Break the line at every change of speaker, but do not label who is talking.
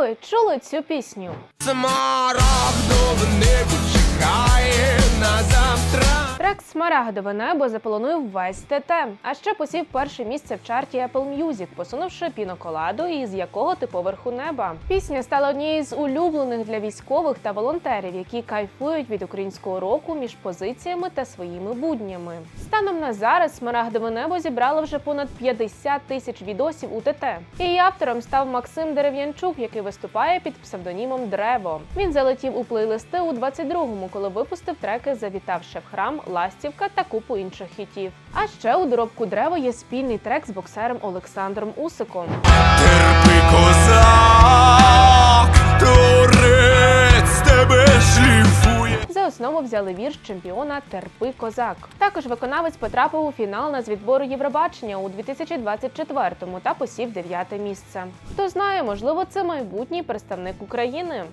ви чули цю пісню?
Смарагдове небо
Трек Смарагдове небо заполонив весь ТТ, а ще посів перше місце в чарті Apple Music, посунувши піноколаду, із якого ти поверху неба. Пісня стала однією з улюблених для військових та волонтерів, які кайфують від українського року між позиціями та своїми буднями. Станом на зараз Смарагдове небо зібрало вже понад 50 тисяч відосів у ТТ. Її автором став Максим Дерев'янчук, який виступає під псевдонімом Древо. Він залетів у плейлисти у 22-му, коли випустив треки Завітавши в храм, Ластівка та купу інших хітів. А ще у доробку Древо є спільний трек з боксером Олександром Усиком.
Терпи козак, торець тебе шліфує.
За основу взяли вірш чемпіона Терпи Козак. Також виконавець потрапив у фінал нацвідбору Євробачення у 2024-му та посів дев'яте місце. Хто знає, можливо, це майбутній представник України.